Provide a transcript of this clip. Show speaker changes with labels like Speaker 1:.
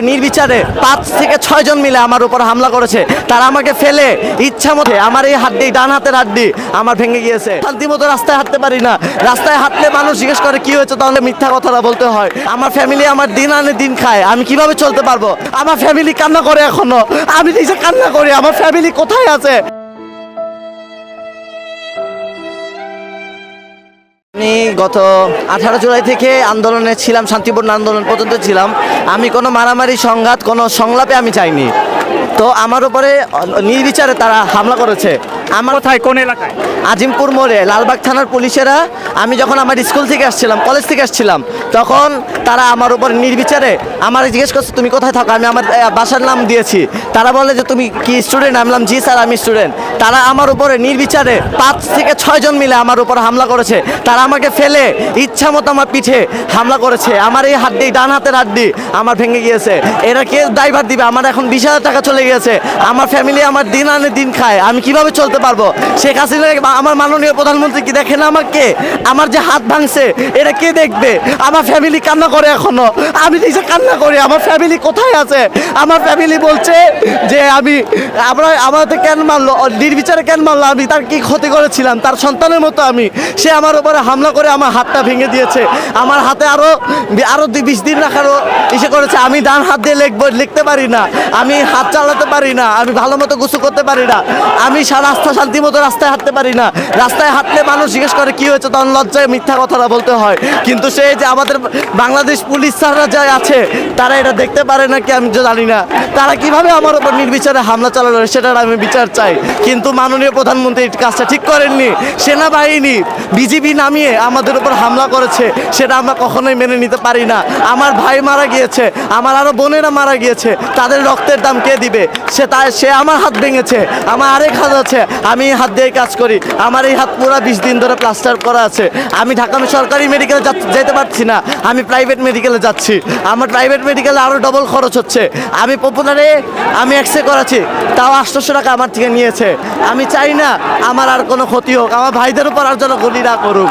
Speaker 1: নির্বিচারে পাঁচ থেকে ছয় জন মিলে আমার উপর হামলা করেছে। তারা আমাকে ফেলে। ইচ্ছা মতে আমার এই হাড্ডি, ডান হাতের হাড্ডি আমার ভেঙে গিয়েছে। শান্তি মতো রাস্তায় হাঁটতে পারি না। রাস্তায় হাঁটলে মানুষ জিজ্ঞেস করে, কি হয়েছে? তাহলে মিথ্যা কথাটা বলতে হয়। আমার ফ্যামিলি আমার দিন আনে দিন খায়। আমি কীভাবে চলতে পারব? আমার ফ্যামিলি কান্না করে এখনও। আমি নিজে কান্না করি। আমার ফ্যামিলি কোথায় আছে? আমি গত আঠারো জুলাই থেকে আন্দোলনে ছিলাম, শান্তিপূর্ণ আন্দোলন পর্যন্ত ছিলাম। আমি কোনো মারামারি, সংঘাত, কোনো সংলাপে আমি চাইনি। তো আমার উপরে নির্বিচারে তারা হামলা করেছে। আমার
Speaker 2: কোথায় কোন এলাকায়?
Speaker 1: আজিমপুর মোড়ে লালবাগ থানার পুলিশেরা আমি যখন আমার স্কুল থেকে আসছিলাম কলেজ থেকে আসছিলাম তখন তারা আমার উপর নির্বিচারে আমার জিজ্ঞেস করছে তুমি কোথায় থাকো? আমি আমার বাসার নাম দিয়েছি। তারা বলে যে তুমি কি স্টুডেন্ট আমি বললাম জি স্যার আমি স্টুডেন্ট তারা আমার উপরে নির্বিচারে পাঁচ থেকে ছয় জন মিলে আমার উপর হামলা করেছে। তারা আমাকে ফেলে ইচ্ছা মতো আমার পিঠে হামলা করেছে। আমার এই হাত হাড্ডি ডান হাতের হাত হাড্ডি আমার ভেঙে গিয়েছে। এরা কে ড্রাইভার দিবে? আমার এখন বিশ হাজার টাকা চলে গিয়েছে। আমার ফ্যামিলি আমার দিন আনে দিন খায়। আমি কীভাবে চলতে পারব। শেখ হাসিনা আমার মাননীয় প্রধানমন্ত্রী কি দেখে না আমাকে? আমার যে হাত ভাঙছে, এটা কে দেখবে? আমার ফ্যামিলি কান্না করে এখনও। আমি নিজে কান্না করি, আমার ফ্যামিলি কোথায় আছে? আমার ফ্যামিলি বলছে যে আমি, আমরা আমাদের কেন মারলো? নির্বিচারে কেন মারলো? আমি তার কি ক্ষতি করেছিলাম? তার সন্তানের মতো আমি। সে আমার উপরে হামলা করে আমার হাতটা ভেঙে দিয়েছে। আমার হাতে আরও আরও দুই বিশ দিন রাখারও ইসে করেছে। আমি ডান হাত দিয়ে লিখব, লিখতে পারি না। আমি হাত চালাতে পারি না। আমি ভালো মতো গুছু করতে পারি না। আমি সারা রাস্তা শান্তি মতো রাস্তায় হাঁটতে পারি না। রাস্তায় হাঁটলে মানুষ জিজ্ঞেস করে, কি হয়েছে? তখন লজ্জায় মিথ্যা কথাটা বলতে হয়। কিন্তু সেই যে আমাদের বাংলাদেশ পুলিশ স্যাররা যা আছে, তারা এটা দেখতে পারে না কি আমি জানি না। তারা কীভাবে আমার উপর নির্বিচারে হামলা চালালো সেটার আমি বিচার চাই। কিন্তু মাননীয় প্রধানমন্ত্রী কাজটা ঠিক করেননি। সেনাবাহিনী, বিজিবি নামিয়ে আমাদের উপর হামলা করেছে, সেটা আমরা কখনোই মেনে নিতে পারি না। আমার ভাই মারা গিয়েছে, আমার আরও বোনেরা মারা গিয়েছে, তাদের রক্তের দাম কে দিবে? সে তাই সে আমার হাত ভেঙেছে, আমার আরেক হাত আছে, আমি এই হাত দিয়ে কাজ করি। আমার এই হাত পুরো বিশ দিন ধরে প্লাস্টার করা আছে। আমি ঢাকা সরকারি মেডিকেলে যেতে পারছি না, আমি প্রাইভেট মেডিকেলে যাচ্ছি। আমার প্রাইভেট মেডিকেলে আরও ডবল খরচ হচ্ছে। আমি পপুলারে আমি এক্সে করাচ্ছি। তাও আটশোশো টাকা আমার থেকে নিয়েছে। আমি চাই না আমার আর কোনো ক্ষতি হোক, আমার ভাইদের উপর আর যেন গুলি না করুক।